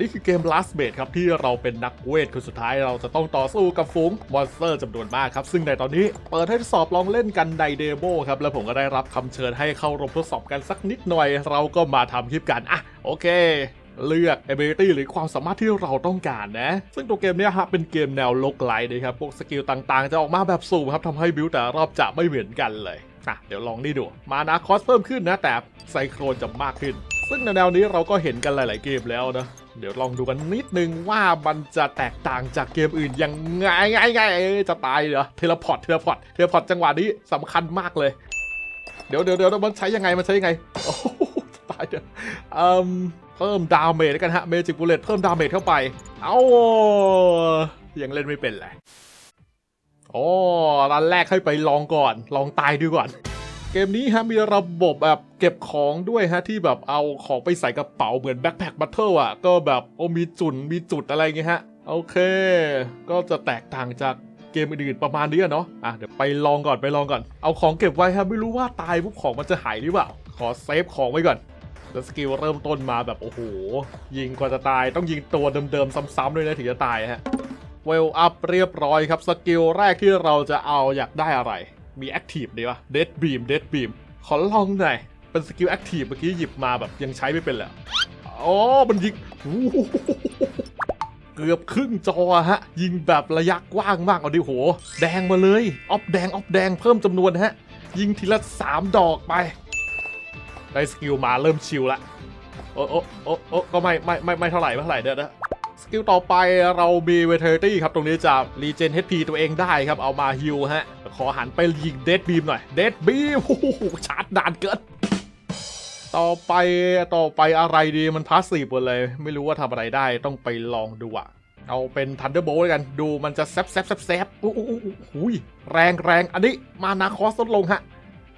นี่คือเกม Last Mate ครับ ที่เราเป็นนักเวทคนสุดท้ายเราจะต้องต่อสู้กับฝูงมอนสเตอร์จำนวนมากครับ ซึ่งในตอนนี้เปิดให้ทดสอบลองเล่นกันในเดโมครับ แล้วผมก็ได้รับคำเชิญให้เข้าร่วมทดสอบกันสักนิดหน่อย เราก็มาทำคลิปกัน อะ โอเคเลือก ability หรือความสามารถที่เราต้องการนะ ซึ่งตัวเกมนี้ฮะเป็นเกมแนวโลกไลท์นะครับ พวกสกิลต่างๆ จะออกมาแบบสุ่มครับทำให้บิวแต่รอบจะไม่เหมือนกันเลยอะเดี๋ยวลองนี่ดู มานาคอสเพิ่มขึ้นนะแต่ไซโครนจะมากขึ้น ซึ่งในแนวนี้เราก็เห็นกันหลาย ๆ เกมแล้วนะ เดี๋ยวลองดูกันนิดนึงว่ามันจะแตกต่างจากเกมอื่นยังไงไงไงจะตายเหรอเทเลพอร์ตเทเลพอร์ตเทเลพอร์ตจังหวะนี้สำคัญมากเลย เดี๋ยวเดี๋ยวเดี๋ยวมันใช้ยังไงมันใช้ยังไงโอ้ตายเดี๋ยวเอ่มเพิ่มดาเมจด้วกันฮะเมจิกบูเลตเพิ่มดาเมจเข้าไป เอ้ายังเล่นไม่เป็นเลยโอ้รันแรกให้ไปลองก่อน ลองตายดูก่อน เกมนี้ฮะมีระบบแบบเก็บของด้วยฮะที่แบบเอาของไปใส่กระเป๋าเหมือนแบ็คแพคบัตเทิลอะ ก็แบบโอ้มีจุดมีจุดอะไรเงี้ยฮะ โอเค ก็จะแตกต่างจากเกมอื่นๆประมาณนี้เนาะอะเดี๋ยวไปลองก่อนไปลองก่อน เอาของเก็บไว้ครับไม่รู้ว่าตายปุ๊บของมันจะหายหรือเปล่า ขอเซฟของไว้ก่อนแล้วสกิลเริ่มต้นมาแบบโอ้โห ยิงกว่าจะตายต้องยิงตัวเดิมๆซ้ำๆด้วยนะถึงจะตายฮะเวลอัพเรียบร้อยครับ สกิลแรกที่เราจะเอาอยากได้อะไร มีแอคทีฟดีวะเดดบีมเดดบีมขอลองหน่อย เป็นสกิลแอคทีฟเมื่อกี้หยิบมาแบบยังใช้ไม่เป็นเลยอ๋อมันยิงเกือบครึ่งจอฮะ ยิงแบบระยะกว้างมากเอาดิโห แดงมาเลยออฟแดงออฟแดงเพิ่มจำนวนฮะ ยิงทีละ 3 ดอกไป ได้สกิลมาเริ่มชิลละโอ้โอ้โอ้โอ้ก็ไม่ไม่ไม่ไม่เท่าไหร่ไม่เท่าไหร่เด้อนะ สกิลต่อไปเรามีเวเทอร์ตี้ครับ ตรงนี้จะรีเจน HP ตัวเองได้ครับ เอามาฮิลฮะ ขอหันไปยิงเดดบีมหน่อย เดดบีมโอ้โหชาร์จนานเกินต่อไปต่อไปอะไรดีมันพาสซีฟหมดเลย ไม่รู้ว่าทำอะไรได้ต้องไปลองดูอะเอาเป็นทันเดอร์โบลกัน ดูมันจะแซบแซบแซบแซบอู้อู้อู้หูยแรงแรงอันนี้มานาคอสลดลงฮะ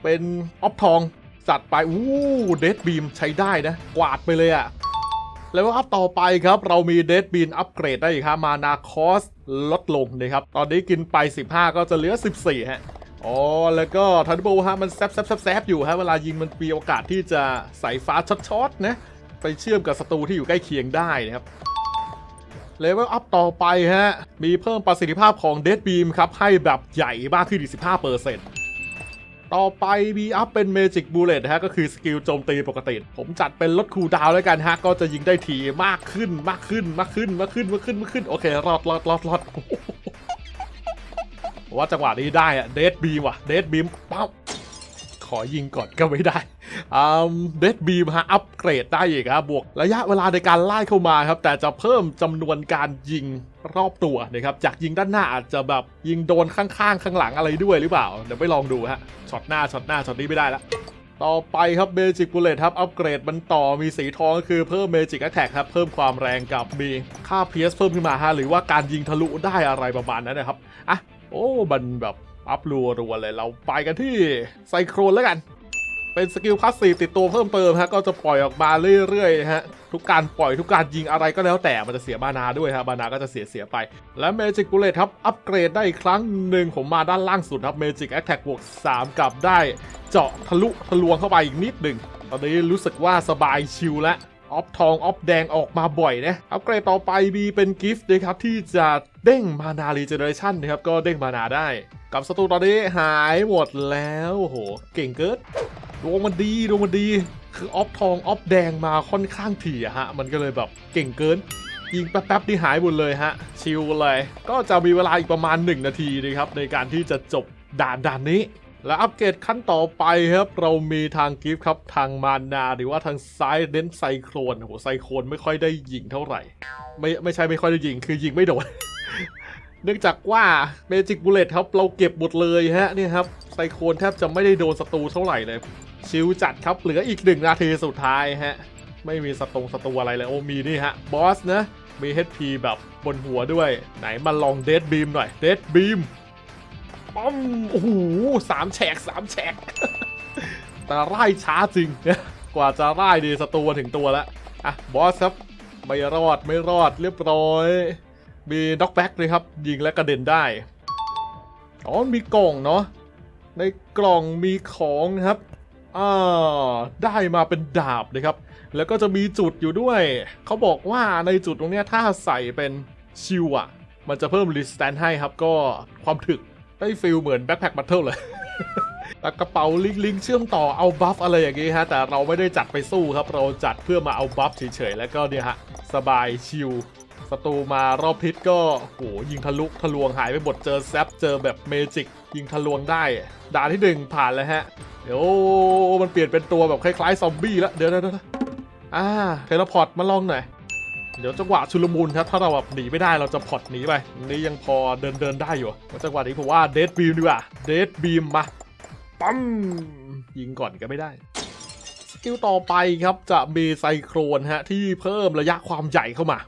เป็นออฟทองจัดไปอู้เดดบีมใช้ได้นะ กวาดไปเลยอะ แล้วอัพต่อไปครับ เรามีเดดบีนอัปเกรดได้อีกครับ มานาคอสลดลงนะครับ ตอนนี้กินไป 15 ก็จะเหลือ 14 ฮะอ๋อ แล้วก็ทันโบฮะมันแซบแซบแซบแซบอยู่ฮะ เวลายิงมันมีโอกาสที่จะใส่ฟ้าช็อตๆนะ ไปเชื่อมกับศัตรูที่อยู่ใกล้เคียงได้นะครับเลเวลอัพต่อไปฮะ มีเพิ่มประสิทธิภาพของเดดบีมครับ ให้แบบใหญ่มากขึ้นอีก15%ต่ ต่อไปมีอัพเป็นเมจิกบูเลตฮะก็คือสกิลโจมตีปกติ ผมจัดเป็นลดคูดาวแล้วกันฮะ ก็จะยิงได้ทีมากขึ้นมากขึ้นมากขึ้นมากขึ้นมากขึ้นมากขึ้น โอเค รอดรอดรอดรอดว่าจังหวะนี้ได้อะเดดบีมว่ะเดดบีมปั๊บ อยิงก่อนก็ไม่ได้อืมเดดบีมฮะอัปเกรดได้อีกครับบวกระยะเวลาในการไล่เข้ามาครับ แต่จะเพิ่มจำนวนการยิงรอบตัวนะครับจากยิงด้านหน้าอาจจะแบบยิงโดนข้างๆ ข้างหลังอะไรด้วยหรือเปล่า เดี๋ยวไปลองดูฮะช็อตหน้าช็อตหน้าช็อตนี้ไม่ได้ละต่อไปครับเมจิกบูเลตครับอัปเกรดมันต่อมีสีทองก็คือเพิ่มเมจิกแอคแท็กครับเพิ่มความแรงกับมีค่า PS เพิ่มขึ้นมาฮะหรือว่าการยิงทะลุได้อะไรประมาณนั้นนะครับอะโอ้มันแบบ อัพรัวรัวๆเลยเราไปกันที่ไซโครนแล้วกัน เป็นสกิลพาสซีฟติดตัวเพิ่มเติมฮะก็จะปล่อยออกมาเรื่อยๆฮะทุกการปล่อยทุกการยิงอะไรก็แล้วแต่มันจะเสียมานาด้วยฮะมานาก็จะเสียเสียไป และเมจิกบูเลตครับอัปเกรดได้อีกครั้งหนึ่งผมมาด้านล่างสุดครับเมจิกแอคแท็กบวก3กับได้ เจาะทะลุทะลวงเข้าไปอีกนิดหนึ่งตอนนี้รู้สึกว่าสบายชิลแล้ว ออฟทองออฟแดงออกมาบ่อยนะอัปเกรดต่อไปมีเป็นกิฟต์นะครับที่จะเด้งมานารีเจเนอเรชันนะครับก็เด้งมานาได้ กับศัตรูตอนนี้หายหมดแล้วโอ้โหเก่งเกินดวงมันดีดวงมันดี คือออฟทองออฟแดงมาค่อนข้างถี่ฮะมันก็เลยแบบเก่งเกินยิงแป๊บๆที่หายหมดเลยฮะ ชิลเลย ก็จะมีเวลาอีกประมาณ 1 นาทีนะครับในการที่จะจบด่านด่านนี้ และอัปเกรดขั้นต่อไปครับ เรามีทางกิฟต์ครับทางมานาหรือว่าทางซ้ายเน้นไซโครนโอ้โหไซโครนไม่ค่อยได้ยิงเท่าไหร่ ไม่ไม่ใช่ไม่ค่อยได้ยิงคือยิงไม่โดน เนื่องจากว่าเมจิกบูเลตครับ เราเก็บหมดเลยฮะนี่ครับไซโครนแทบจะไม่ได้โดนศัตรูเท่าไหร่เลย ชิลจัดครับเหลืออีกหนึ่งนาทีสุดท้ายฮะ ไม่มีสตรงศัตรูอะไรเลยโอ้มีนี่ฮะบอสนะมี HP แบบบนหัวด้วย ไหนมาลองเดดบีมหน่อยเดดบีม ป้อมโอ้โหสามแฉกสามแฉกแต่ไล่ช้าจริงกว่าจะไล่ดีศัตรูถึงตัวแล้วอะบอสครับไม่รอดไม่รอดเรียบร้อย มีด็อกแบ็กเลยครับ ยิงและกระเด็นได้ อ๋อ มีกล่องเนาะในกล่องมีของครับอ่าได้มาเป็นดาบนะครับ แล้วก็จะมีจุดอยู่ด้วย เขาบอกว่าในจุดตรงนี้ถ้าใส่เป็นชิวอะมันจะเพิ่มรีสแตนให้ครับก็ความถึก ได้ฟิลเหมือนแบ็คแพคบัตเทิลเลยแล้วกระเป๋าลิงลิงเชื่อมต่อเอาบัฟอะไรอย่างงี้ฮะแต่เราไม่ได้จัดไปสู้ครับ เราจัดเพื่อมาเอาบัฟเฉยๆแล้วก็เนี่ยฮะสบายชิลศัตรูมารอบทิศก็โหยิงทะลุทะลวงหายไปหมดเจอแซปเจอแบบเมจิกยิงทะลวงได้ด่านที่หนึ่งผ่านแล้วฮะเดี๋ยวมันเปลี่ยนเป็นตัวแบบคล้ายๆซอมบี้แล้วเดี๋ยวเดี๋ยวเดี๋ยวอ่าเทเลพอร์ตมาลองหน่อย เดี๋ยวจังหวะชุลมุนครับถ้าเราแบบหนีไม่ได้เราจะพอร์ตหนีไปนี่ยังพอเดินเดินได้อยู่จังหวะนี้ผมว่าเดดบีมดีกว่าเดดบีมมาปั๊มยิงก่อนก็ไม่ได้สกิลต่อไปครับจะมีไซโครนฮะที่เพิ่มระยะความใหญ่เข้ามา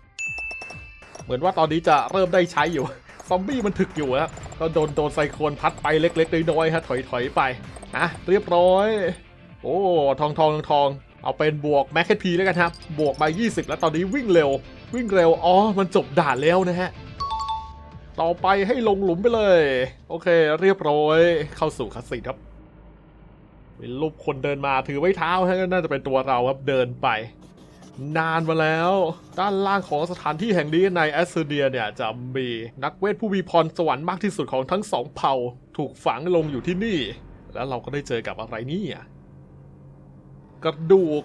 เหมือนว่าตอนนี้จะเริ่มได้ใช้อยู่ซอมบี้มันถึกอยู่ฮะก็โดนโดนไซโครนพัดไปเล็กๆน้อยๆฮะถอยถอยๆไปอะเรียบร้อย โอ้ทองทองทองทอง เอาเป็นบวกแม็กพีแล้วกันครับ บวกมา20 แล้วตอนนี้วิ่งเร็ว วิ่งเร็ว อ๋อ มันจบด่านแล้วนะฮะ ต่อไปให้ลงหลุมไปเลย โอเค เรียบร้อย เข้าสู่คัสซีครับ เป็นรูปคนเดินมาถือไว้เท้าฮะก็น่าจะเป็นตัวเราครับ เดินไป นานมาแล้ว ด้านล่างของสถานที่แห่งนี้ในแอสเซเดียเนี่ยจะมีนักเวทผู้มีพรสวรรค์มากที่สุดของทั้งสองเผ่า ถูกฝังลงอยู่ที่นี่ แล้วเราก็ได้เจอกับอะไรนี่อะ กระดูก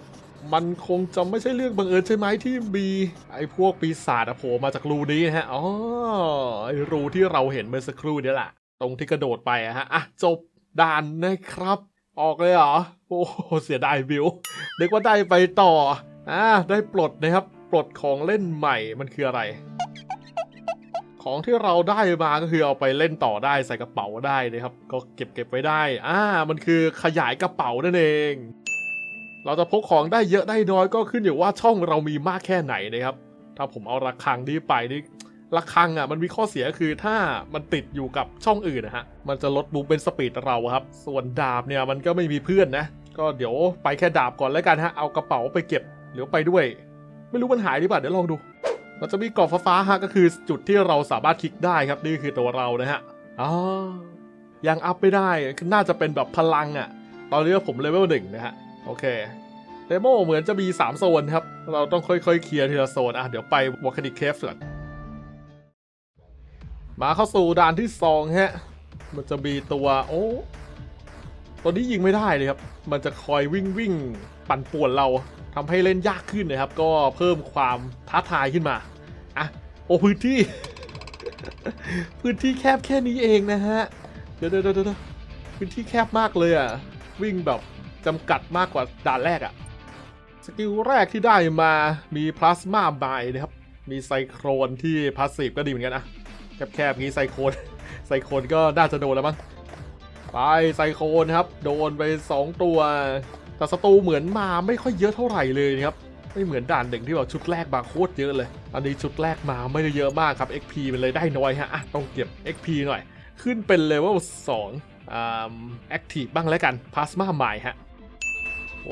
มันคงจะไม่ใช่เรื่องบังเอิญใช่ไหมที่มีไอ้พวกปีศาจอะโผล่มาจากรูนี้ฮะอ๋อไอ้รูที่เราเห็นเมื่อสักครู่นี้แหละตรงที่กระโดดไปอะฮะอะจบด่านนะครับ ออกเลยเหรอโอ้เสียดายบิวเด็กว่าได้ไปต่ออ่าได้ปลดนะครับ ปลดของเล่นใหม่มันคืออะไร ของที่เราได้มาก็คือเอาไปเล่นต่อได้ใส่กระเป๋าได้นะครับ ก็เก็บเก็บไว้ได้อ่ามันคือขยายกระเป๋านั่นเอง เราจะพกของได้เยอะได้น้อยก็ขึ้นอยู่ว่าช่องเรามีมากแค่ไหนนะครับ ถ้าผมเอาระฆังนี้ไปนี่ระฆังอะมันมีข้อเสียคือถ้ามันติดอยู่กับช่องอื่นนะฮะ มันจะลดบูเป็นสปีดเราครับ ส่วนดาบเนี่ยมันก็ไม่มีเพื่อนนะ ก็เดี๋ยวไปแค่ดาบก่อนแล้วกันฮะ เอากระเป๋าไปเก็บเดี๋ยวไปด้วย ไม่รู้มันหายหรือเปล่าเดี๋ยวลองดู มันจะมีกรอบฟ้าฮะก็คือจุดที่เราสามารถคลิกได้ครับนี่คือตัวเรานะฮะอ๋อยังอัพไม่ได้น่าจะเป็นแบบพลังอะ ตอนนี้ผมเลเวลหนึ่งนะฮะ โอเคเดโมเหมือนจะมี 3 โซนครับ เราต้องค่อยๆ เคลียร์ทีละโซน อะ เดี๋ยวไปวอคดิเคฟก่อน มาเข้าสู่ด่านที่2ฮะ มันจะมีตัว โอ้ตัวนี้ยิงไม่ได้เลยครับ มันจะคอยวิ่งวิ่งปั่นป่วนเราทำให้เล่นยากขึ้นนะครับ ก็เพิ่มความท้าทายขึ้นมา อะ โอ้พื้นที่ พื้นที่แคบแค่นี้เองนะฮะ เดี๋ยวเดี๋ยวเดี๋ยวพื้นที่แคบมากเลยอะ วิ่งแบบ จำกัดมากกว่าด่านแรกอะสกิลแรกที่ได้มามีพลาสมาบายนะครับ มีไซโครนที่พาสซีฟก็ดีเหมือนกันนะแคบๆงี้ไซโครนไซโครนก็น่าจะโดนแล้วมั้งไปไซโครนครับ โดนไป 2 ตัว แต่ศัตรูเหมือนมาไม่ค่อยเยอะเท่าไหร่เลยนะครับไม่เหมือนด่านหนึ่งที่แบบชุดแรกมาโคตรเยอะเลย อันนี้ชุดแรกมาไม่ได้เยอะมากครับ XP มันเลยได้น้อยฮะอะต้องเก็บ XP หน่อย ขึ้นเป็นเลเวล2อ่า Active บ้างแล้วกันพลาสมาใหม่ฮะ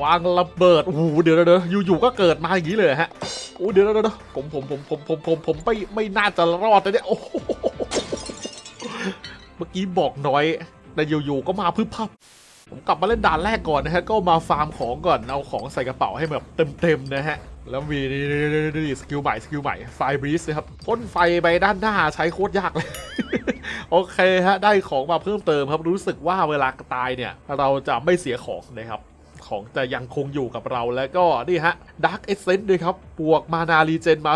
วางระเบิดโอ้โหเดี๋ยวเดี๋ยวอยู่ๆก็เกิดมาอย่างนี้เลยฮะโอ้เดี๋ยวเดี๋ยวเดี๋ยวผมผมผมผมผมผมผมไม่ไม่น่าจะรอดนะเนี่ยโอ้โหเมื่อกี้บอกน้อยแต่อยู่ๆก็มาพึบพับผมกลับมาเล่นด่านแรกก่อนนะฮะ ก็มาฟาร์มของก่อน เอาของใส่กระเป๋าให้แบบเต็มๆนะฮะ แล้วมีนี่นี่นี่สกิลใหม่สกิลใหม่ ไฟบรีสนะครับพ่นไฟไปด้านหน้าใช้โคตรยากเลย โอเคฮะ ได้ของมาเพิ่มเติมครับ รู้สึกว่าเวลาตายเนี่ย เราจะไม่เสียของนะครับ ของจะยังคงอยู่กับเราแล้วก็นี่ฮะดักเอเซนต์ด้วยครับบวกมานารีเจนมา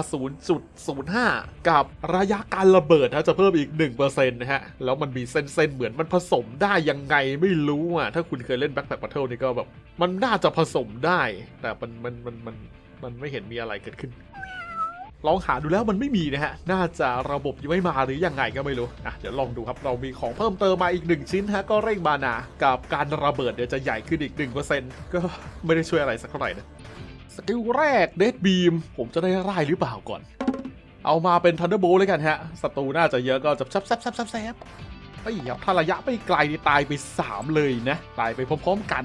0.05 กับระยะการระเบิดนะจะเพิ่มอีก 1%นะฮะ แล้วมันมีเส้นๆ เหมือนมันผสมได้ยังไงไม่รู้อะ ถ้าคุณเคยเล่นแบ็คแบทปัทเทิลนี่ก็แบบ มันน่าจะผสมได้ แต่มันมันมันมันมันไม่เห็นมีอะไรเกิดขึ้น ลองหาดูแล้วมันไม่มีนะฮะ น่าจะระบบยังไม่มาหรือยังไงก็ไม่รู้อะเดี๋ยวลองดูครับ เรามีของเพิ่มเติมมาอีกหนึ่งชิ้นฮะ ก็เร่งมานา กับการระเบิดเดี๋ยวจะใหญ่ขึ้นอีก 1%ก็ไม่ได้ช่วยอะไรสักเท่าไหร่นะสกิลแรกเดดบีมผมจะได้ไล่หรือเปล่าก่อน เอามาเป็นทันเดอร์โบเลยกันฮะศัตรูน่าจะเยอะก็จะแซบแซบแซบแซบแซบไอ้ยับถ้าระยะไม่ไกลนี่ตายไป 3 เลยนะ ตายไปพร้อมๆกัน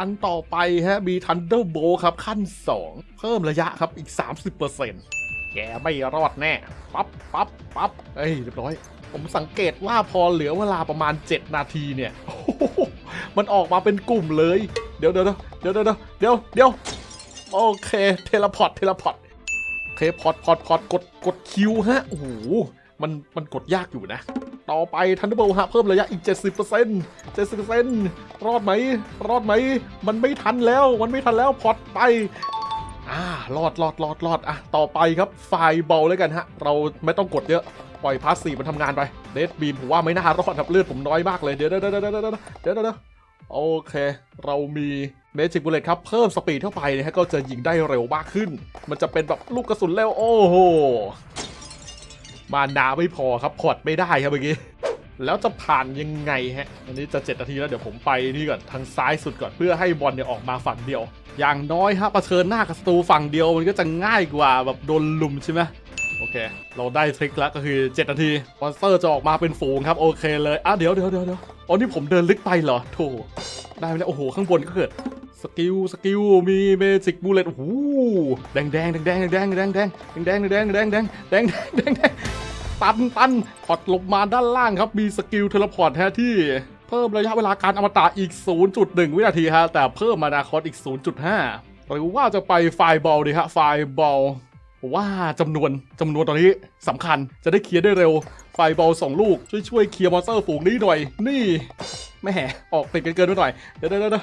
อันต่อไปฮะมี Thunderbolt ครับ ขั้น 2 เพิ่มระยะครับอีก 30%แกไม่รอดแน่ ปั๊บปั๊บปั๊บเอ้ยเรียบร้อย ผมสังเกตว่าพอเหลือเวลาประมาณ 7 นาทีเนี่ย มันออกมาเป็นกลุ่มเลย เดี๋ยวเดี๋ยวเดี๋ยวเดี๋ยวเดี๋ยวเดี๋ยวโอเคเทเลพอร์ตเทเลพอร์ตเคพอร์ตพอร์ตพอร์ตกดกดคิวฮะโอ้โหมันมันกดยากอยู่นะ ต่อไปทันเดอร์โบฮะเพิ่มระยะอีก 70% 70%รอดไหม รอดไหม มันไม่ทันแล้ว มันไม่ทันแล้วพอตไปอ่ารอดรอดรอดรอดอะ ต่อไปครับ ไฟเบาแล้วกันฮะ เราไม่ต้องกดเยอะ ปล่อยพาสซีมันทำงานไป เดดบีมผมว่าไม่น่ารอดครับเลือดผมน้อยมากเลย เดี๋ยวเดี๋ยวเดี๋ยวเดี๋ยวเดี๋ยวเดี๋ยวเดี๋ยวโอเค เรามีเมจิกบุลเลตครับ เพิ่มสปีดเข้าไปนะฮะ ก็จะยิงได้เร็วมากขึ้น มันจะเป็นแบบลูกกระสุนเร็วโอ้โห มานาไม่พอครับพอร์ตไม่ได้ครับเมื่อกี้แล้วจะผ่านยังไงฮะ อันนี้จะ 7 นาทีแล้วเดี๋ยวผมไปนี่ก่อนทางซ้ายสุดก่อนเพื่อให้บอลเนี่ยออกมาฝั่งเดียว อย่างน้อยฮะเผชิญหน้ากับศัตรูฝั่งเดียวมันก็จะง่ายกว่าแบบโดนลุมใช่ไหมโอเค เราได้ทริคแล้วก็คือ 7 นาทีมอนสเตอร์จะออกมาเป็นฝูงครับโอเคเลยอะเดี๋ยวเดี๋ยวเดี๋ยวเดี๋ยวอ๋อนี่ผมเดินลึกไปเหรอโถได้ไหมโอ้โหข้างบนก็เกิดสกิลสกิลมีเมจิกบูเลตโอ้โหแดงแดงแดงแดงแดงแดงแดงแดงแดงแดงแดงแดงแดงแดงแดง ตันตันพอดลงมาด้านล่างครับมีสกิลเทเลพอร์ตแท้ที่เพิ่มระยะเวลาการอมตะอีก 0.1 วินาทีฮะแต่เพิ่มมานาคอสอีก 0.5หรือว่าจะไปไฟบอลดีฮะไฟบอลว่าจำนวนจำนวนตอนนี้สำคัญจะได้เคลียร์ได้เร็ว ไฟบอลสองลูก ช่วยช่วยเคลียร์มอนสเตอร์ฝูงนี้หน่อย นี่แม่ออกติดกันเกินไปหน่อย เดี๋ยวเดี๋ยวเดี๋ยวเ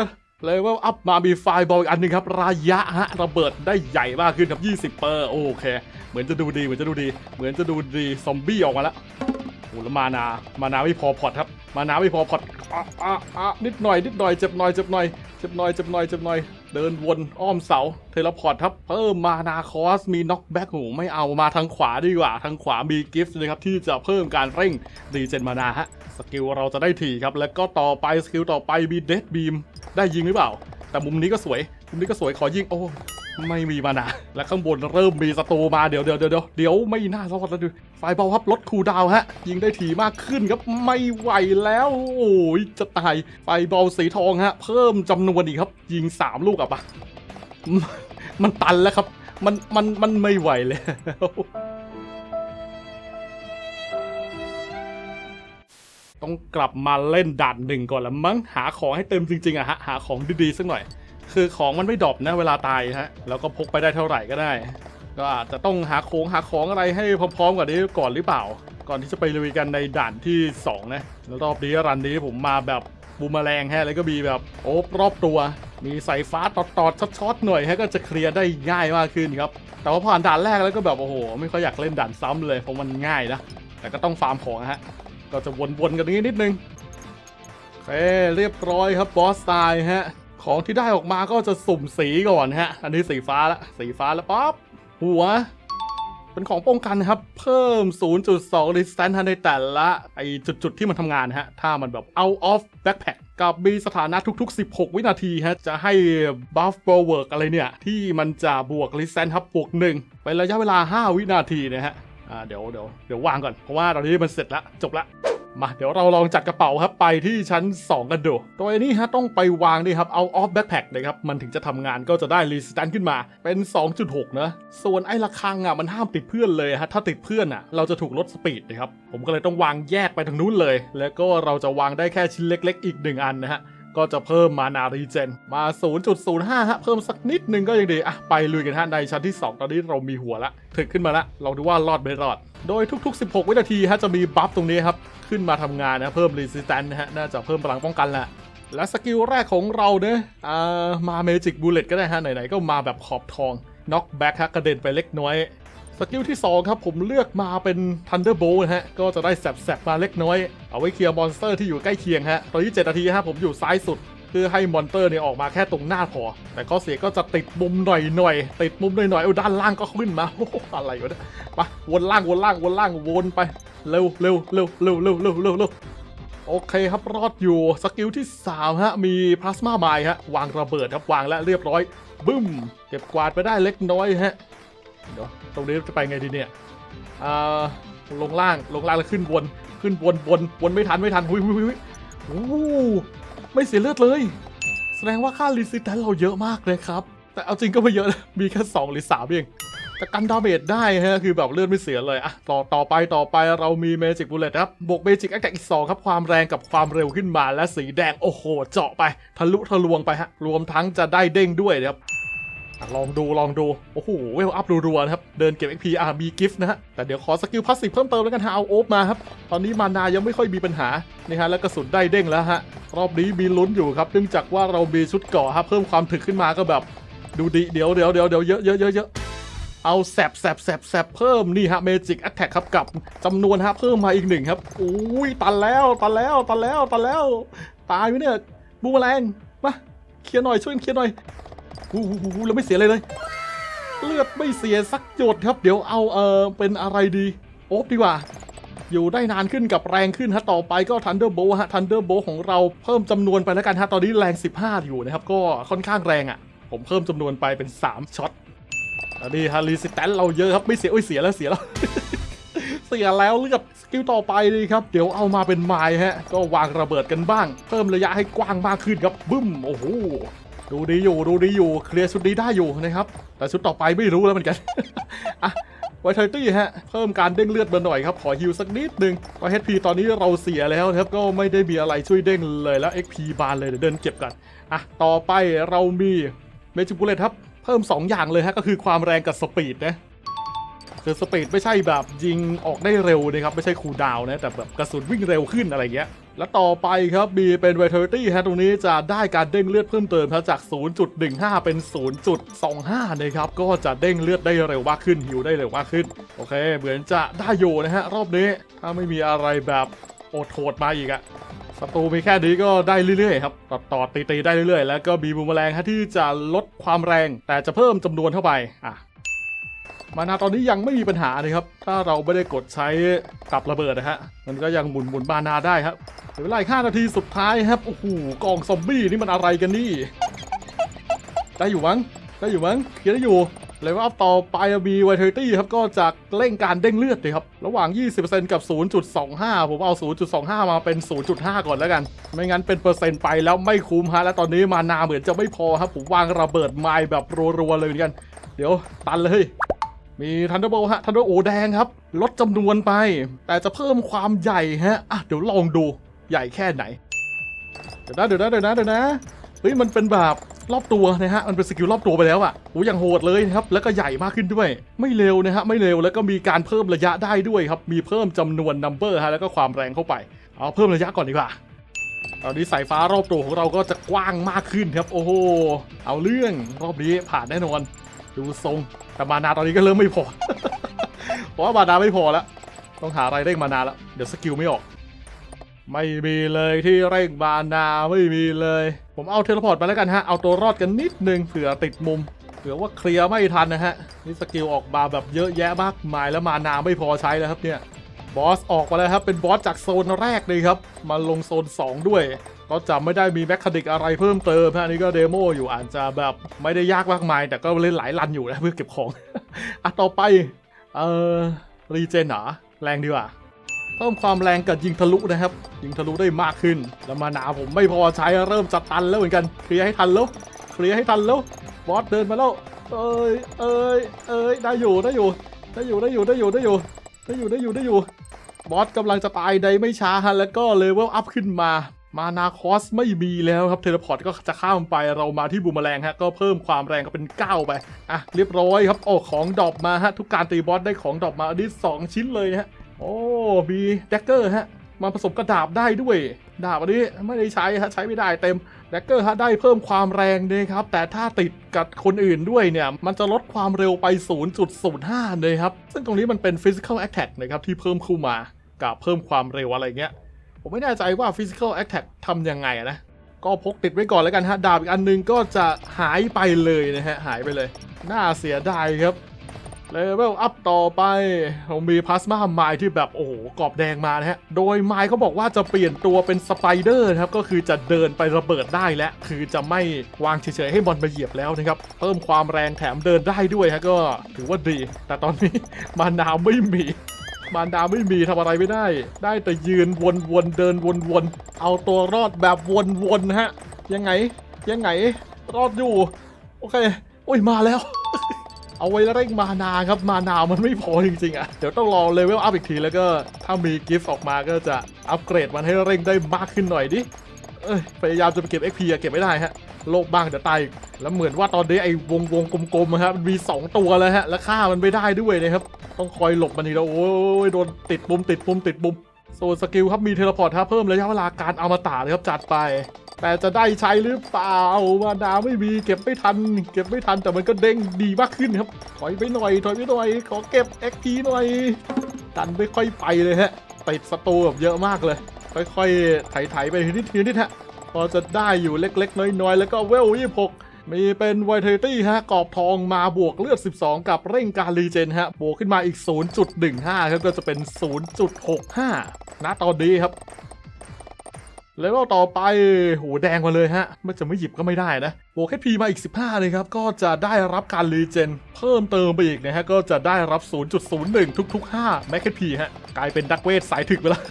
ดี๋ยว เดี๋ยวลยว่าอัพมามีไฟบอลอีกอันหนึงครับระยะฮะระเบิดได้ใหญ่มากขึ้นครับ20 เปอร์โอเค เหมือนจะดูดีเหมือนจะดูดี เหมือนจะดูดีซอมบี้ออกมาแล้วโอ้แล้วมานามานาไม่พอพอร์ตครับ มานาไม่พอพอร์ตอะอะอะนิดหน่อยนิดหน่อยเจ็บหน่อยเจ็บหน่อยเจ็บหน่อยเจ็บหน่อยเจ็บหน่อยเดินวนอ้อมเสาเทเลพอร์ตครับเพิ่มมานาคอสมีน็อกแบ็กโหไม่เอามาทางขวาดีกว่า ทางขวามีกิฟต์นะครับที่จะเพิ่มการเร่งรีเจนมานาฮะสกิลเราจะได้ถี่ครับแล้วก็ต่อไปสกิลต่อไปมีเดดบีม ได้ยิงหรือเปล่า แต่มุมนี้ก็สวย มุมนี้ก็สวยขอยิง โอ้ไม่มีมานะและข้างบนเริ่มมีศัตรูมาเดี๋ยวเดี๋ยวเดี๋ยวเดี๋ยวไม่น่ารอดแล้วดูไฟเบาครับลดคูดาวฮะ ยิงได้ถี่มากขึ้นครับไม่ไหวแล้ว โอ้ยจะตายไฟเบาสีทองฮะ เพิ่มจำนวนอีกครับ ยิง 3 ลูกอะปะมันตันแล้วครับ มันมันมันไม่ไหวแล้ว ต้องกลับมาเล่นด่านหนึ่งก่อนละมั้งหาของให้เต็มจริงๆอะฮะหาของดีๆสักหน่อย คือของมันไม่ดรอปนะเวลาตายฮะแล้วก็พกไปได้เท่าไหร่ก็ได้ ก็อาจจะต้องหาโค้งหาของอะไรให้พร้อมๆกว่านี้ก่อนหรือเปล่า ก่อนที่จะไปลุยกันในด่านที่ 2 นะแล้วรอบนี้รันนี้ผมมาแบบบูมแมลงฮะแล้วก็มีแบบโอบรอบตัวมีสายฟ้าตอดๆช็อตๆหน่อยฮะก็จะเคลียร์ได้ง่ายมากขึ้นครับแต่ว่าผ่านด่านแรกแล้วก็แบบโอ้โห ไม่ค่อยอยากเล่นด่านซ้ำเลยเพราะมันง่ายนะแต่ก็ต้องฟาร์มของฮะ ก็จะวนๆกันอย่างนี้นิดนึงโอเคเรียบร้อยครับบอสตายฮะ ของที่ได้ออกมาก็จะสุ่มสีก่อนฮะ อันนี้สีฟ้าละสีฟ้าแล้วป๊อปหัว เป็นของป้องกันครับ เพิ่ม 0.2 resistance ในแต่ละไอจุดๆที่มันทำงานฮะ ถ้ามันแบบ out of backpack กับมีสถานะทุก ๆ 16 วินาทีฮะ จะให้ buff bulwark อะไรเนี่ย ที่มันจะบวก resistance ครับบวกหนึ่งเป็นระยะเวลา 5 วินาทีนะฮะ อ่าเดี๋ยวเดี๋ยวเดี๋ยววางก่อนเพราะว่าตอนนี้มันเสร็จแล้วจบละมาเดี๋ยวเราลองจัดกระเป๋าครับไปที่ชั้น 2 กันดูโดยนี้ฮะต้องไปวางนี่ครับเอาออฟแบ็คแพคเลยครับมันถึงจะทำงานก็จะได้รีสแตนขึ้นมาเป็น 2.6 นะ ส่วนไอ้ระฆังอะมันห้ามติดเพื่อนเลยฮะถ้าติดเพื่อนอะเราจะถูกลดสปีดนะครับผมก็เลยต้องวางแยกไปทางนู้นเลย แล้วก็เราจะวางได้แค่ชิ้นเล็ก ๆ อีกหนึ่งอันนะฮะ ก็จะเพิ่มมานารีเจนมา 0.05 ฮะ เพิ่มสักนิดนึงก็ยังดี อะ ไปลุยกันฮะในชั้นที่ 2 ตอนนี้เรามีหัวละ ถึกขึ้นมาละ ลองดูว่ารอดไม่รอด โดยทุก ๆ 16 วินาทีฮะจะมีบัฟตรงนี้ครับ ขึ้นมาทำงานนะ เพิ่มรีสิสแตนนะฮะ น่าจะเพิ่มพลังป้องกันแหละและสกิลแรกของเราเนี่ยอ่ามาเมจิกบูเลตก็ได้ฮะ ไหนๆ ก็มาแบบขอบทองน็อกแบ็คฮะกระเด็นไปเล็กน้อย สกิลที่ 2 ครับผมเลือกมาเป็น Thunderbolt นะฮะ ก็จะได้แสบๆมาเล็กน้อย เอาไว้เคลียร์มอนสเตอร์ที่อยู่ใกล้เคียงฮะ ตอนนี้ 7 นาทีครับผมอยู่ซ้ายสุด คือให้มอนสเตอร์เนี่ยออกมาแค่ตรงหน้าพอ แต่ข้อเสียก็จะติดมุมหน่อยหน่อยติดมุมหน่อยหน่อยเอาด้านล่างก็ขึ้นมาอะไรวะเนี่ยไปวนล่างวนล่างวนล่างวนไปเร็วเร็วเร็วเร็วเร็วเร็วเร็วโอเคครับรอดอยู่สกิลที่ 3 ฮะ มีพลาสมาไมฮะ วางระเบิดครับวางและเรียบร้อย บึ้ม เก็บกวาดไปได้เล็กน้อยฮะ เดี๋ยวตรงนี้จะไปไงดีเนี่ยอ่าลงล่างลงล่างแล้วขึ้นบนขึ้นบนบนบนไม่ทันไม่ทันหุยหุยหุยโอ้ไม่เสียเลือดเลย แสดงว่าค่ารีสิสแตนเราเยอะมากเลยครับ แต่เอาจริงก็ไม่เยอะนะมีแค่2หรือ3เองแต่กันดาเมจได้ฮะคือแบบเลือดไม่เสียเลยอะต่อต่อไปต่อไปเรามีเมจิกบูเลตครับบวกเมจิกแอคแท็กอีก2ครับความแรงกับความเร็วขึ้นมาและสีแดงโอ้โห เจาะไป ทะลุทะลวงไปฮะรวมทั้งจะได้เด้งด้วยนะครับ ลองดูลองดู โอ้โห เวลอัพรัวๆนะครับ เดินเก็บ XP อะมีกิฟต์นะฮะ แต่เดี๋ยวขอสกิลพาสซีฟเพิ่มเติมแล้วกันฮะเอาโอฟมาครับ ตอนนี้มานายังไม่ค่อยมีปัญหา นี่ฮะ แล้วกระสุนได้เด้งแล้วฮะ รอบนี้มีลุ้นอยู่ครับเนื่องจากว่าเรามีชุดเกาะครับเพิ่มความถึกขึ้นมาก็แบบ ดูดีเดี๋ยวเดี๋ยวเดี๋ยวเดี๋ยวเยอะเยอะเยอะเยอะเอาแสบแสบแสบแสบเพิ่มนี่ฮะเมจิกแอ t แทกครับกับจำนวนฮะเพิ่มมาอีกหนึ่งครับอุ้ยตันแล้วตันแล้วตันแล้วตันแล้ว ตายไหมเนี่ยบูมแมลงมาเคลียร์หน่อยช่วยเคลียร์หน่อย อู้หูหูหูเราไม่เสียเลยเลย เลือดไม่เสียสักหยดครับ เดี๋ยวเอาเออเป็นอะไรดี โอ๊บดีกว่า อยู่ได้นานขึ้นกับแรงขึ้นฮะต่อไปก็ Thunderbolt ฮะ Thunderbolt ของเราเพิ่มจำนวนไปแล้วกันฮะตอนนี้แรง 15 อยู่นะครับ ก็ค่อนข้างแรงอะ่ะ ผมเพิ่มจำนวนไปเป็น 3ช็อตอันนี้ฮะรีสแตนเราเยอะครับไม่เสียโอ้ยเสียแล้วเสียแล้วเสียแล้วเลือดสกิลต่อไปเลยครับ เดี๋ยวเอามาเป็นไม้ฮะ ก็วางระเบิดกันบ้าง เพิ่มระยะให้กว้างมากขึ้นครับบึ้ม โอ้โห ดูดีอยู่ดูดีอยู่เคลียร์ชุดนี้ได้อยู่นะครับ แต่ชุดต่อไปไม่รู้แล้วเหมือนกันอะไวท์ไทตี้ฮะเพิ่มการเด้งเลือดมาหน่อยครับ ขอฮิวสักนิดนึงว่า HP ตอนนี้เราเสียแล้วครับก็ไม่ได้มีอะไรช่วยเด้งเลยแล้ว XP บานเลยเดี๋ยวเดินเก็บกันอะต่อไปเรามีเมจิบุเลตครับเพิ่ม 2 อย่างเลยฮะก็คือความแรงกับสปีดนะคือสปีดไม่ใช่แบบยิงออกได้เร็วนะครับไม่ใช่คูลดาวน์นะแต่แบบกระสุนวิ่งเร็วขึ้นอะไรเงี้ย แล้วต่อไปครับมีเป็น Vitality ฮะตรงนี้จะได้การเด้งเลือดเพิ่มเติมครับจาก 0.15 เป็น 0.25 นะครับ ก็จะเด้งเลือดได้เร็วมากขึ้นฮิวได้เร็วมากขึ้น โอเค เหมือนจะได้อยู่นะฮะ รอบนี้ ถ้าไม่มีอะไรแบบโอดโหดมาอีกอะศัตรูมีแค่นี้ก็ได้เรื่อยๆครับต่อต่อตีๆได้เรื่อยๆ แล้วก็มีบูมแมลงฮะที่จะลดความแรงแต่จะเพิ่มจำนวนเข้าไปอะ มานาตอนนี้ยังไม่มีปัญหาเลยครับ ถ้าเราไม่ได้กดใช้กับระเบิดนะฮะ มันก็ยังหมุนหมุนบานาได้ครับเหลือเวลาอีก5นาทีสุดท้ายครับ โอ้โห กองซอมบี้นี่มันอะไรกันนี่ ได้อยู่มั้ง ได้อยู่มั้งเคลียร์ได้อยู่เลยว่าต่อไปมีไวท์เทอร์ตี้ครับ ก็จะเร่งการเด้งเลือดเลยครับ ระหว่าง 20%กับ 0.25 ผมเอา 0.25 มาเป็น 0.5 ก่อนแล้วกัน ไม่งั้นเป็นเปอร์เซ็นต์ไปแล้วไม่คุ้มฮะ และตอนนี้มานาเหมือนจะไม่พอครับ ผมวางระเบิดไม้แบบรัวๆเลยเหมือนกัน เดี๋ยวตันเลย มีทันเดอร์โบฮะทันเดอร์โอแดงครับ ลดจำนวนไป แต่จะเพิ่มความใหญ่ฮะอะเดี๋ยวลองดูใหญ่แค่ไหน เดี๋ยวนะเดี๋ยวนะเดี๋ยวนะเดี๋ยวนะเฮ้ยมันเป็นแบบรอบตัวนะฮะ มันเป็นสกิลรอบตัวไปแล้วอะ่ะโอ้ยังโหดเลยนะครับ แล้วก็ใหญ่มากขึ้นด้วย ไม่เร็วนะฮะ ไม่เร็ว แล้วก็มีการเพิ่มระยะได้ด้วยครับ มีเพิ่มจำนวนนัมเบอร์ฮะ แล้วก็ความแรงเข้าไป เอาเพิ่มระยะก่อนดีกว่า ตอนนี้สายฟ้ารอบตัวของเราก็จะกว้างมากขึ้นครับ โอ้โห เอาเรื่อง รอบนี้ผ่านแน่นอน ดูทรง แต่มานาตอนนี้ก็เริ่มไม่พอ เพราะว่ามานาไม่พอแล้ว ต้องหาอะไรเร่งมานาแล้ว เดี๋ยวสกิลไม่ออก ไม่มีเลยที่เร่งมานาไม่มีเลย ผมเอาเทเลพอร์ตมาแล้วกันฮะ เอาตัวรอดกันนิดนึงเผื่อติดมุม เผื่อว่าเคลียร์ไม่ทันนะฮะ นี่สกิลออกมาแบบเยอะแยะมากมายแล้วมานาไม่พอใช้แล้วครับเนี่ย บอสออกมาแล้วครับ เป็นบอสจากโซนแรกเลยครับ มาลงโซน 2 ด้วย ก็จะไม่ได้มีแมคคานิกอะไรเพิ่มเติมฮะอันนี่ก็เดโมอยู่อาจจะแบบไม่ได้ยากมากมาย แต่ก็เล่นหลายรันอยู่นะเพื่อเก็บของ อะต่อไป เอ่อรีเจนเหรอแรงดีกว่าเพิ่มความแรงกับยิงทะลุนะครับ ยิงทะลุได้มากขึ้น แล้วมานาผมไม่พอใช้เริ่มจะตันแล้วเหมือนกันเคลียร์ให้ทันแล้วเคลียร์ให้ทันแล้วบอสเดินมาแล้วเอ้ยเอ้ยเอ้ยได้อยู่ได้อยู่ได้อยู่ได้อยู่ได้อยู่ได้อยู่ได้อยู่ได้อยู่ได้อยู่บอสกำลังจะตายในไม่ช้าฮะแล้วก็เลเวลอัพขึ้นมา มานาคอสไม่มีแล้วครับ เทเลพอร์ตก็จะข้ามไปเรามาที่บูมแมลงฮะ ก็เพิ่มความแรงก็เป็น 9 ไป อะ เรียบร้อยครับ โอ้ ของดอปมาฮะ ทุกการตีบอสได้ของดอปมาอันนี้สองชิ้นเลยฮะ โอ้มีแดกเกอร์ฮะ มาผสมกระดาบได้ด้วย ดาบอันนี้ไม่ได้ใช้ฮะ ใช้ไม่ได้เต็มแดกเกอร์ฮะได้เพิ่มความแรงเลยครับ แต่ถ้าติดกับคนอื่นด้วยเนี่ย มันจะลดความเร็วไป 0.05 เลยครับ ซึ่งตรงนี้มันเป็น Physical Attack นะครับที่เพิ่มเข้ามากับเพิ่มความเร็วอะไรเงี้ย ผมไม่แน่ใจว่า Physical Attack ทำยังไงนะ ก็พกติดไว้ก่อนแล้วกันฮะ ดาบอีกอันหนึงก็จะหายไปเลยนะฮะ หายไปเลย น่าเสียดายครับเลเวลอัพต่อไปผมมีพลาสมาไมล์ที่แบบโอ้โหกรอบแดงมานะฮะ โดยไมล์เขาบอกว่าจะเปลี่ยนตัวเป็นสไปเดอร์ครับ ก็คือจะเดินไประเบิดได้แล้วคือจะไม่วางเฉยๆให้บอลมาเหยียบแล้วนะครับ เพิ่มความแรงแถมเดินได้ด้วยฮะก็ถือว่าดี แต่ตอนนี้มานาวไม่มี มานดาไม่มีทำอะไรไม่ได้ ได้แต่ยืนวนๆเดินวนๆเอาตัวรอดแบบวนๆฮะ ยังไงยังไงรอดอยู่ โอเค โอ้ยมาแล้ว เอาไว้เร่งมานาครับมานามันไม่พอจริงๆอะ เดี๋ยวต้องรอเลเวลอัพอีกทีแล้วก็ ถ้ามีกิฟต์ออกมาก็จะอัปเกรดมันให้เร่งได้มากขึ้นหน่อยดิ เอ้ยพยายามจะไปเก็บ XP อะเก็บไม่ได้ฮะโลภบ้างเดี๋ยวตายอีกแล้วเหมือนว่าตอนนี้ไอ้วงวงกลมๆอะฮะมันมี 2 ตัวแล้วฮะแล้วฆ่ามันไม่ได้ด้วยนะครับต้องคอยหลบมันอีกแล้วโอ้ยโดนติดปุ่มติดปุ่มติดปุ่มโซนสกิลครับมีเทเลพอร์ตครับเพิ่มระยะเวลาการอมตะเลยครับจัดไป แต่จะได้ใช้หรือเปล่ามาดาไม่มีเก็บไม่ทัน เก็บไม่ทันแต่มันก็เด้งดีมากขึ้นครับถอยไปหน่อยถอยไปหน่อยขอเก็บ XP หน่อยดันไม่ค่อยไปเลยฮะติดสตูแบบเยอะมากเลย ค่อยๆ ไถๆไปทีนิดทีนิดฮะ พอจะได้อยู่เล็กๆ น้อยๆ แล้วก็เวลยี่หกมีเป็นไวเทตี้ฮะกอบทองมาบวกเลือด 12 กับเร่งการรีเจนฮะ บวกขึ้นมาอีก 0.15 ครับ ก็จะเป็น 0.65 ณตอนนี้ครับ แล้วก็ต่อไปโหแดงมาเลยฮะมันจะไม่หยิบก็ไม่ได้นะบวกแค่พีมาอีก 15 เลยครับ ก็จะได้รับการรีเจน เพิ่มเติมไปอีกนะฮะ ก็จะได้รับ 0.01 ทุกๆ 5 แมคแคพีฮะ กลายเป็นดักเวทสายถึกไปแล้ว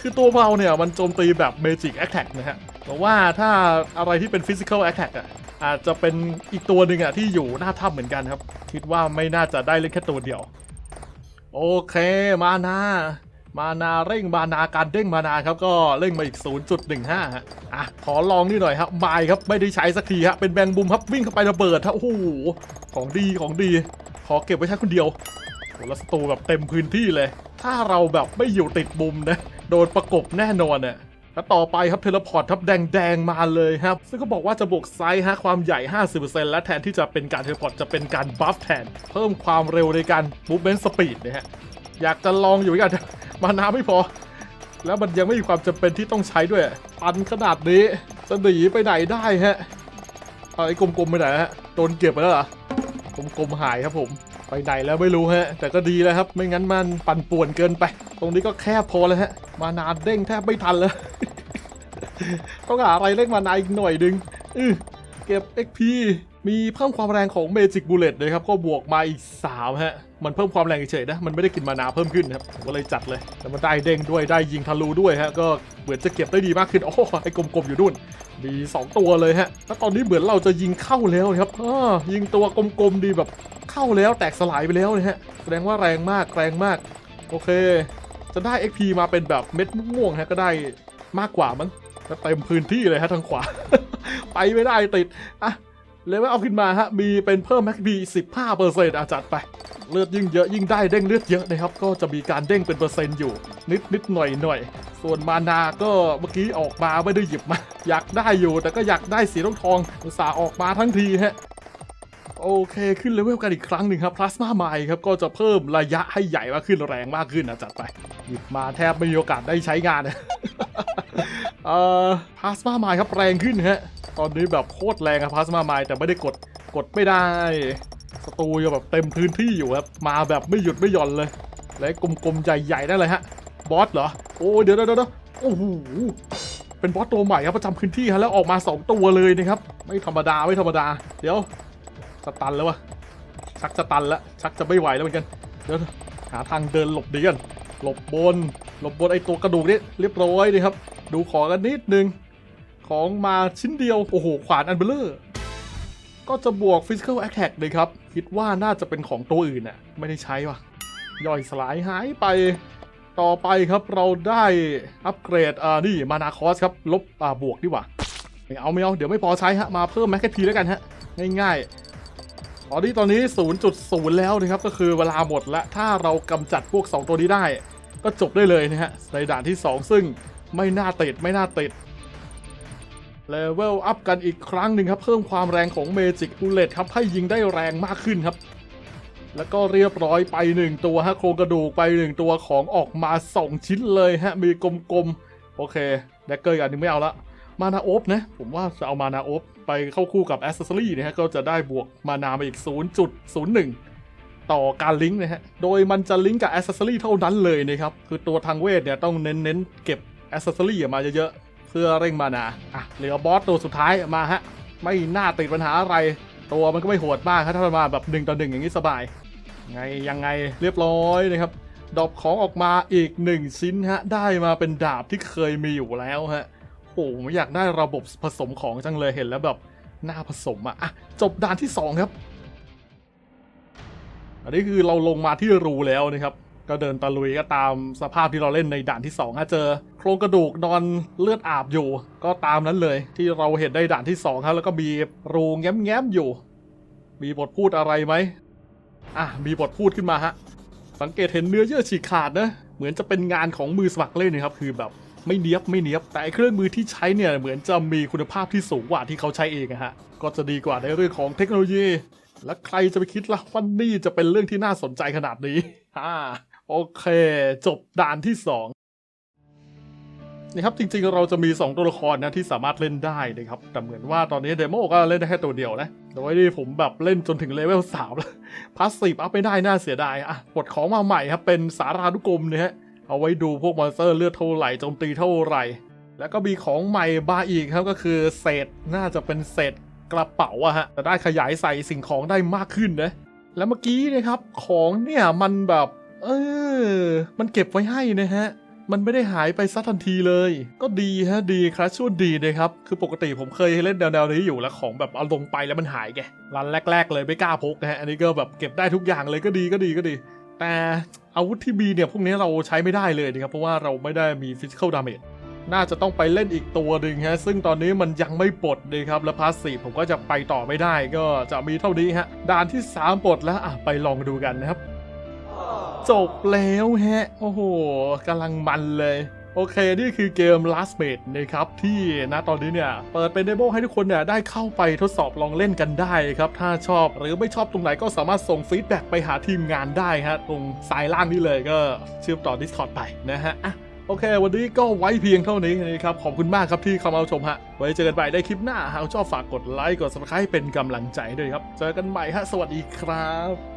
คือตัวเราเนี่ย มันโจมตีแบบ Magic Attack นะฮะแต่ว่าถ้าอะไรที่เป็น Physical Attack อะอาจจะเป็นอีกตัวหนึ่งอะที่อยู่หน้าถ้ำเหมือนกันครับ คิดว่าไม่น่าจะได้เล่นแค่ตัวเดียว โอเคมาหน้า มานาเร่งมานาการเด้งมานาครับก็เร่งมาอีก 0.15ฮะอะขอลองนี่หน่อยครับไม่ครับไม่ได้ใช้สักทีฮะเป็นแบงบุมครับวิ่งเข้าไประเบิดฮะโอ้โหของดีของดี ขอเก็บไว้ใช้คนเดียวโหแล้วสตูแบบเต็มพื้นที่เลย ถ้าเราแบบไม่อยู่ติดมุมนะโดนประกบแน่นอนเนี่ยแล้วต่อไปครับเทเลพอร์ตครับแดงๆมาเลยครับ ซึ่งเขาบอกว่าจะบวกไซส์ฮะความใหญ่ 50%และแทนที่จะเป็นการเทเลพอร์ตจะเป็นการบัฟแทน เพิ่มความเร็วในการ movement speed นะฮะ อยากจะลองอยู่กันมานาไม่พอ แล้วมันยังไม่มีความจำเป็นที่ต้องใช้ด้วยปันขนาดนี้จะหนีไปไหนได้ฮะเอาไอ้กลมๆไปไหนฮะโดนเก็บไปแล้วเหรอกลมๆหายครับผมไปไหนแล้วไม่รู้ฮะ แต่ก็ดีแล้วครับ ไม่งั้นมันปั่นป่วนเกินไป ตรงนี้ก็แคบพอแล้วฮะ มานานเด้งแทบไม่ทันแล้วต้องหาอะไรเร่งมานานอีกหน่อยดึงเก็บ XP มีเพิ่มความแรงของ Magic Bullet เลยครับ ก็บวกมาอีก 3 ฮะ มันเพิ่มความแรงเฉยๆนะ มันไม่ได้กินมานาเพิ่มขึ้นครับก็เลยจัดเลย แล้วมันได้เด้งด้วยได้ยิงทะลุด้วยฮะ ก็เหมือนจะเก็บได้ดีมากขึ้น โอ้ไอ้กลมๆอยู่นู่น มี 2 ตัวเลยฮะ แล้วตอนนี้เหมือนเราจะยิงเข้าแล้วครับอ้อยิงตัวกลมๆดีแบบเข้าแล้วแตกสลายไปแล้วเลยฮะ แสดงว่าแรงมากแรงมาก โอเค จะได้ XP มาเป็นแบบเม็ดม่วงฮะ ก็ได้มากกว่ามั้งเต็มพื้นที่เลยฮะทางขวา ไปไม่ได้ติด อะ เลเวลเอาขึ้นมาฮะ มีเป็นเพิ่ม XP 15เปอร์เซ็นต์อาจัดไป เลือดยิ่งเยอะยิ่งได้เด้งเลือดเยอะนะครับ ก็จะมีการเด้งเป็นเปอร์เซ็นต์อยู่ นิดนิดหน่อยหน่อย ส่วนมานาก็เมื่อกี้ออกมาไม่ได้หยิบมา อยากได้อยู่แต่ก็อยากได้สีทองทองอุตส่าห์ออกมาทั้งทีฮะโอเคขึ้นเลเวลกันอีกครั้งหนึ่งครับพลาสมาไมครับก็จะเพิ่มระยะให้ใหญ่มากขึ้นแรงมากขึ้นนะจัดไป หยิบมาแทบไม่มีโอกาสได้ใช้งานเอ่อพลาสมาไมครับแรงขึ้นฮะ ตอนนี้แบบโคตรแรงอะพลาสมาไมแต่ไม่ได้กดกดไม่ได้สตูยังแบบเต็มพื้นที่อยู่ครับ มาแบบไม่หยุดไม่หย่อนเลย และกลมๆใหญ่ๆนั่นเลยฮะ บอสเหรอ โอ้เดี๋ยวเดี๋ยวเโอ้โห เป็นบอสตัวใหม่ครับประจำพื้นที่ฮะแล้วออกมา 2 ตัวเลยนะครับ ไม่ธรรมดาไม่ธรรมดา เดี๋ยวสตันแล้ววะชักจะตันแล้วชักจะไม่ไหวแล้วเหมือนกัน เดี๋ยวหาทางเดินหลบดีกัน หลบบน หลบบนไอตัวกระดูกนี่เรียบร้อยดีครับ ดูขอกันนิดนึง ของมาชิ้นเดียว โอ้โห ขวานอันเบลเลอร์ก็จะบวก Physical Attack เลยครับ คิดว่าน่าจะเป็นของตัวอื่นน่ะไม่ได้ใช้ว่ะ ย่อยสลายหายไป ต่อไปครับเราได้อัปเกรดอ่านี่มานาคอสครับ ลบอ่าบวกดีกว่าไม่เอาไม่เอา เดี๋ยวไม่พอใช้ฮะ มาเพิ่มแมกกาพีแล้วกันฮะ ง่ายๆตอนนี้ตอนนี้ 0.0 แล้วนะครับ ก็คือเวลาหมดแล้วถ้าเรากำจัดพวก 2 ตัวนี้ได้ ก็จบได้เลยนะฮะในด่านที่ 2 ซึ่งไม่น่าติดไม่น่าติด เลเวลอัพกันอีกครั้งหนึ่งครับ เพิ่มความแรงของเมจิก u ูเลตครับ ให้ยิงได้แรงมากขึ้นครับ แล้วก็เรียบร้อยไป 1 ตัวฮะโครงกระดูกไป 1 ตัวของออกมา 2 ชิ้นเลยฮะ มีกลมๆ โอเคแดกเกอร์อันนึงไม่เอาละมานาโอบนะ ผมว่าจะเอามานาโอบไปเข้าคู่กับแอสเซสซอรี่นะฮะก็จะได้บวกมานามาอีก 0.01 ต่อการลิงก์นะฮะ โดยมันจะลิงก์กับแอสเซสซอรี่เท่านั้นเลยนะครับ คือตัวทางเวทเนี่ยต้องเน้นๆเก็บแอสเซสซอรี่มาเยอะ เพื่อเร่งมานาอะเหลือบอสตัวสุดท้ายมาฮะ ไม่น่าติดปัญหาอะไร ตัวมันก็ไม่โหดมากครับถ้ามันมาแบบหนึ่งต่อหนึ่งอย่างนี้สบาย ไงยังไงเรียบร้อยนะครับดรอปของออกมาอีกหนึ่งชิ้นฮะ ได้มาเป็นดาบที่เคยมีอยู่แล้วฮะโอ้โหอยากได้ระบบผสมของจังเลยเห็นแล้วแบบน่าผสมอะอะจบด่านที่ 2 ครับ อันนี้คือเราลงมาที่รูแล้วนะครับ ก็เดินตะลุยก็ตามสภาพที่เราเล่นในด่านที่2ฮะเจอ โครงกระดูกนอนเลือดอาบอยู่ ก็ตามนั้นเลยที่เราเห็นในด่านที่2ครับแล้วก็มีรูแง้มๆอยู่ มีบทพูดอะไรไหมอะมีบทพูดขึ้นมาฮะสังเกตเห็นเนื้อเยื่อฉีกขาดนะเหมือนจะเป็นงานของมือสมัครเล่นนะครับคือแบบไม่เนียบไม่เนียบแต่เครื่องมือที่ใช้เนี่ยเหมือนจะมีคุณภาพที่สูงกว่าที่เขาใช้เองอะฮะก็จะดีกว่าในเรื่องของเทคโนโลยี และใครจะไปคิดล่ะว่านี่จะเป็นเรื่องที่น่าสนใจขนาดนี้อ่า โอเค จบด่านที่สองนะครับจริงๆเราจะมี 2 ตัวละครนะที่สามารถเล่นได้นะครับ แต่เหมือนว่าตอนนี้เดโมก็เล่นได้แค่ตัวเดียวนะโดยที่ผมแบบเล่นจนถึงเลเวล3แล้วพาสซีฟอัพไม่ได้น่าเสียดายอะปลดของมาใหม่ครับเป็นสารานุกรมเนี่ยฮะเอาไว้ดูพวกมอนสเตอร์เลือดเท่าไหร่โจมตีเท่าไหร่ แล้วก็มีของใหม่บาอีกครับก็คือเศษน่าจะเป็นเศษกระเป๋าอะฮะจะได้ขยายใส่สิ่งของได้มากขึ้นนะแล้วเมื่อกี้นะครับของเนี่ยมันแบบ เออ มันเก็บไว้ให้นะฮะ มันไม่ได้หายไปซะทันทีเลย ก็ดีฮะดีครับช่วดีนะครับ คือปกติผมเคยเล่นแนวๆนี้อยู่แล้วของแบบเอาลงไปแล้วมันหายไงรันแรก ๆ เลยไม่กล้าพกนะฮะ อันนี้ก็แบบเก็บได้ทุกอย่างเลยก็ดีก็ดีก็ดี แต่อาวุธที่มีเนี่ยพวกนี้เราใช้ไม่ได้เลยนะครับ เพราะว่าเราไม่ได้มีฟิสิก a l ดาเมจน่าจะต้องไปเล่นอีกตัวหนึ่งฮะ ซึ่งตอนนี้มันยังไม่ปลดเลยครับ และพาสซีฟผมก็จะไปต่อไม่ได้ ก็จะมีเท่านี้ฮะด่านที่ 3ปลดแล้วอะไปลองดูกันนะครับ จบแล้วฮะ โอ้โหกำลังมันเลยโอเค นี่คือเกม Last Mate นะครับ ที่ณตอนนี้เนี่ย เปิดเป็นเดโมให้ทุกคนเนี่ยได้เข้าไปทดสอบลองเล่นกันได้ครับ ถ้าชอบหรือไม่ชอบตรงไหนก็สามารถส่งฟีดแบ็กไปหาทีมงานได้ฮะ ตรงซ้ายล่างนี้เลยก็เชื่อมต่อ Discord ไปนะฮะอะโอเค วันนี้ก็ไว้เพียงเท่านี้นะครับ ขอบคุณมากครับที่เข้ามาชมฮะ ไว้เจอกันใหม่ได้คลิปหน้า หากชอบฝากกดไลค์กด subscribe เป็นกำลังใจด้วยครับ เจอกันใหม่ฮะ สวัสดีครับ